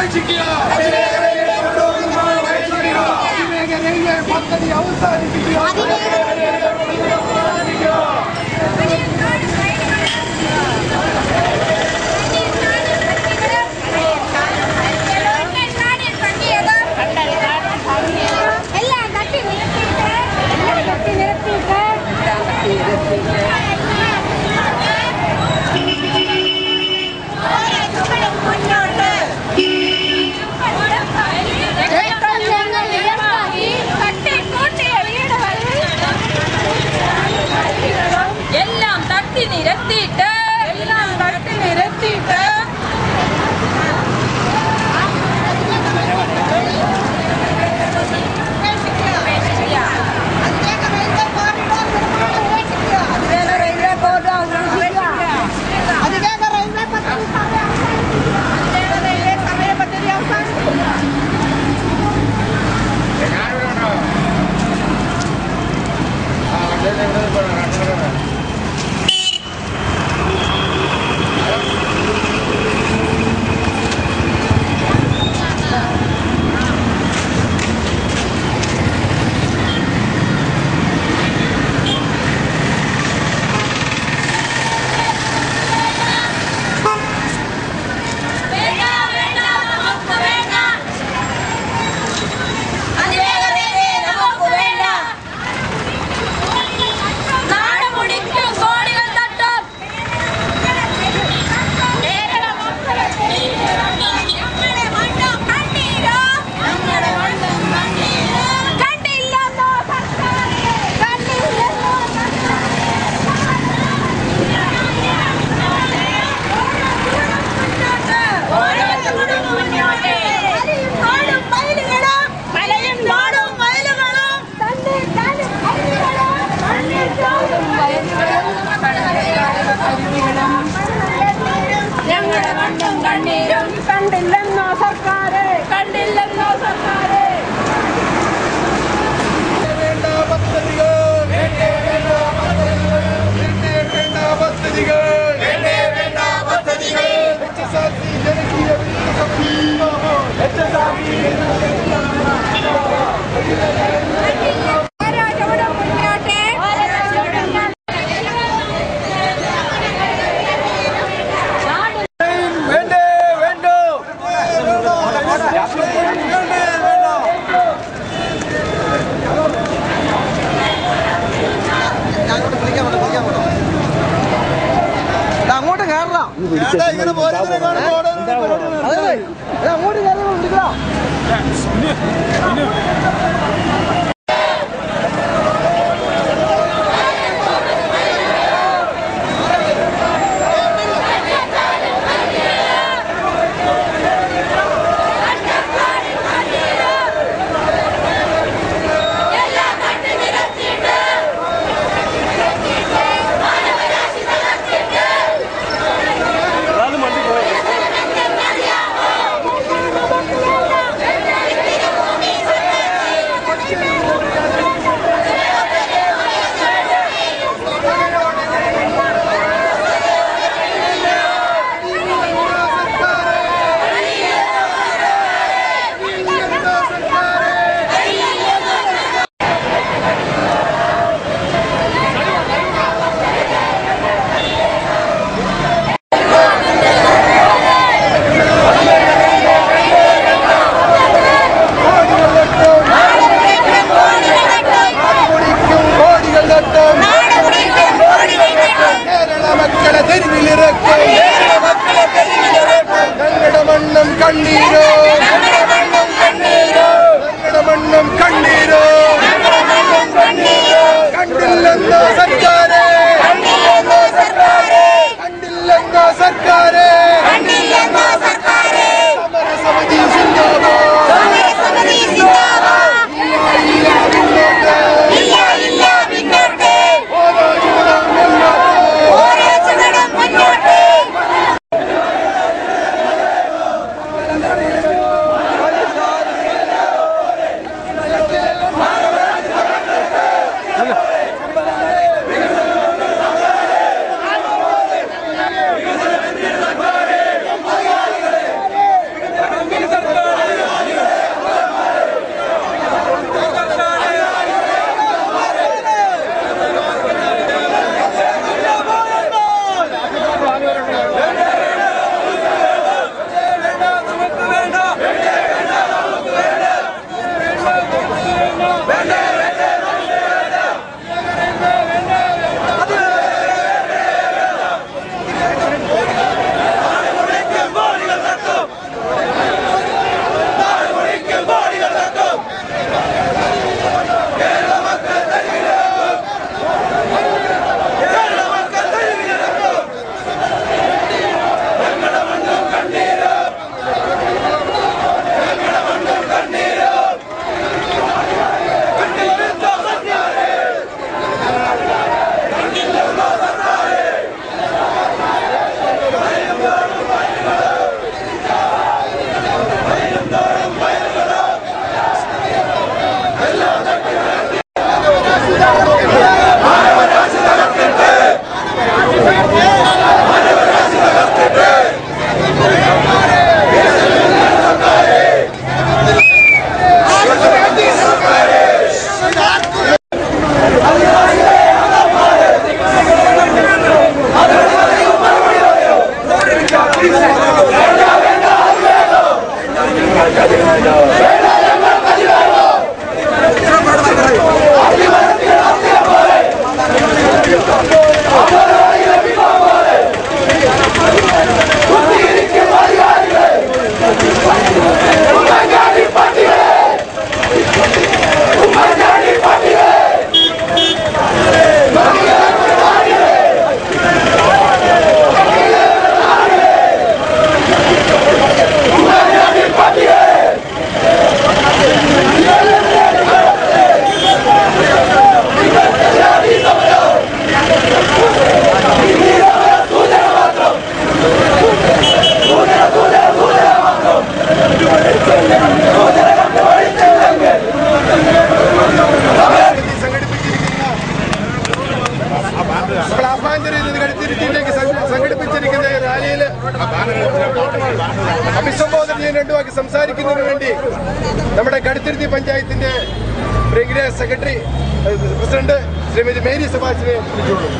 അവസാനിപ്പിക്കുക അതിവേഗ റെയിൽവേ மண்ணும் கண்ணீரோ. கன்னட மண்ணும் கண்ணீரோ. கண்டில் പ്രിയ സെക്രട്ടറി പ്രസിഡന്റ് ശ്രീമതി മേരി സുഭാഷിനെ വിളിച്ചോളൂ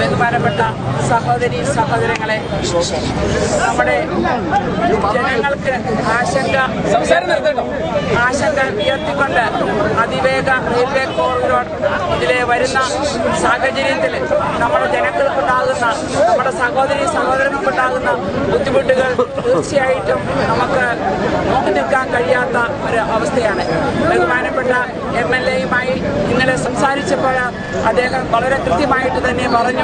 ബഹുമാനപ്പെട്ട സഹോദരി സഹോദരങ്ങളെ നമ്മുടെ ജനങ്ങൾക്ക് ആശങ്ക ആശങ്ക ഉയർത്തിക്കൊണ്ട് അതിവേഗ റെയിൽവേ കോറിഡോർ ഇതിലെ വരുന്ന സാഹചര്യത്തിൽ നമ്മുടെ ജനങ്ങൾക്കുണ്ടാകുന്ന നമ്മുടെ സഹോദരി സഹോദരങ്ങൾക്കുണ്ടാകുന്ന ബുദ്ധിമുട്ടുകൾ തീർച്ചയായിട്ടും നമുക്ക് നോക്കി നിൽക്കാൻ കഴിയാത്ത ഒരു അവസ്ഥയാണ്. ബഹുമാനപ്പെട്ട എം എൽ എയുമായി ഇന്നലെ സംസാരിച്ചപ്പോൾ അദ്ദേഹം വളരെ കൃത്യമായിട്ട് തന്നെ പറഞ്ഞു.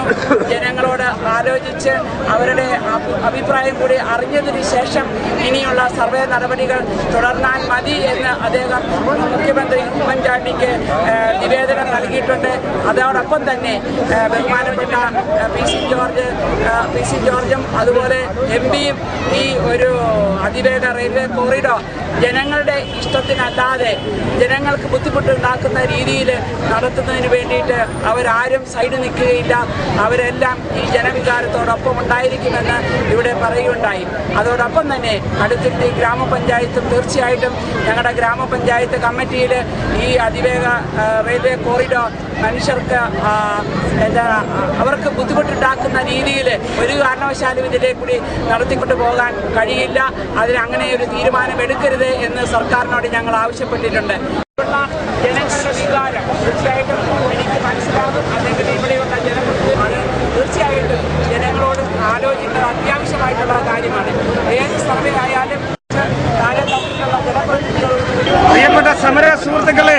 ജനങ്ങളോട് ആലോചിച്ച് അവരുടെ അഭി- അഭിപ്രായം കൂടി അറിഞ്ഞതിന് ശേഷം ഇനിയുള്ള സർവേ നടപടികൾ തുടർന്നാൽ മതി എന്ന് അദ്ദേഹം മുഖ്യമന്ത്രി ഉമ്മൻചാണ്ടിക്ക് നിവേദനം നൽകിയിട്ടുണ്ട്. അതോടൊപ്പം തന്നെ ബഹുമാനപ്പെട്ട P C George P C ജോർജും അതുപോലെ എം പിയും ഈ ഒരു അതിവേഗ റെയിൽവേ കോറിഡോർ ജനങ്ങളുടെ ഇഷ്ടത്തിനല്ലാതെ ജനങ്ങൾക്ക് ബുദ്ധിമുട്ടുണ്ടാക്കുന്ന രീതിയിൽ നടത്തുന്നതിന് വേണ്ടിയിട്ട് അവരാരും സൈഡ് നിൽക്കുകയില്ല. അവരെല്ലാം ഈ ജനവികാരത്തോടൊപ്പം ഉണ്ടായിരിക്കുമെന്ന് ഇവിടെ പറയുകയുണ്ടായി. അതോടൊപ്പം തന്നെ അടുത്തിട്ട് ഗ്രാമപഞ്ചായത്തും തീർച്ചയായിട്ടും ഞങ്ങളുടെ ഗ്രാമപഞ്ചായത്ത് കമ്മിറ്റിയിൽ ഈ അതിവേഗ റെയിൽവേ കോറിഡോർ മനുഷ്യർക്ക് എന്താ അവർക്ക് ബുദ്ധിമുട്ടുണ്ടാക്കുന്ന രീതിയിൽ ഒരു കാരണവശാലും ഇതിലെ കൂടി നടത്തിക്കൊണ്ട് പോകാൻ കഴിയില്ല. അതിന് അങ്ങനെ ഒരു തീരുമാനം എടുക്കരുത് എന്ന് സർക്കാരിനോട് ഞങ്ങൾ ആവശ്യപ്പെട്ടിട്ടുണ്ട് ഉള്ള ജനങ്ങളുടെ വികാരം തീർച്ചയായിട്ടും എനിക്ക് മനസ്സിലാകും അല്ലെങ്കിൽ ഇവിടെയുള്ള ജനങ്ങൾക്ക് അത് തീർച്ചയായിട്ടും ജനങ്ങളോട് ആലോചിക്കുന്നത് അത്യാവശ്യമായിട്ടുള്ള കാര്യമാണ് പ്രിയപ്പെട്ട സമര സുഹൃത്തുക്കളെ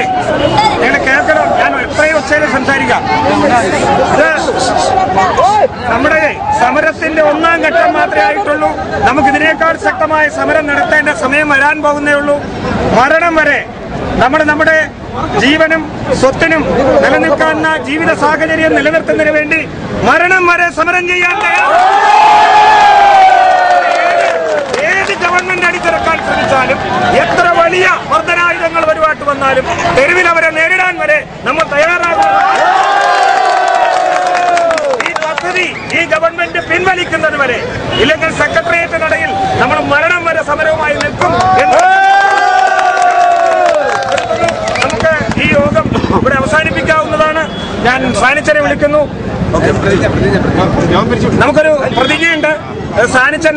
കേൾക്കണം. ഞാൻ എത്രയും ഒച്ചയിൽ സംസാരിക്കാം. നമ്മുടെ സമരത്തിന്റെ ഒന്നാം ഘട്ടം മാത്രമേ ആയിട്ടുള്ളൂ. നമുക്കിതിനേക്കാൾ ശക്തമായ സമരം നടത്തേണ്ട സമയം വരാൻ പോകുന്നേ ഉള്ളൂ. മരണം വരെ നമ്മൾ നമ്മുടെ ജീവനും സ്വത്തിനും നിലനിൽക്കാവുന്ന ജീവിത സാഹചര്യം നിലനിർത്തുന്നതിന് വേണ്ടി മരണം വരെ സമരം ചെയ്യാൻ തയ്യാറാണ്. ഗവൺമെന്റ് അടിച്ചിറക്കാൻ ശ്രമിച്ചാലും എത്ര വലിയ വർധനായുധങ്ങൾ വരുവാട്ട് വന്നാലും തെരുവിൽ അവരെ നേരിടാൻ വരെ നമ്മൾ തയ്യാറാകും. ഈ പദ്ധതി ഈ ഗവൺമെന്റ് പിൻവലിക്കുന്നത് വരെ ഇല്ലെങ്കിൽ സെക്രട്ടേറിയറ്റിനിടയിൽ നമ്മൾ മരണം വരെ സമരവുമായി നിൽക്കും എന്ന് നമുക്ക് ഈ യോഗം ഇവിടെ അവസാനിപ്പിക്കാവുന്നതാണ്. ഞാൻ സാനിച്ചനെ വിളിക്കുന്നു. നമുക്കൊരു പ്രതിജ്ഞയുണ്ട്. സാനിച്ചൻ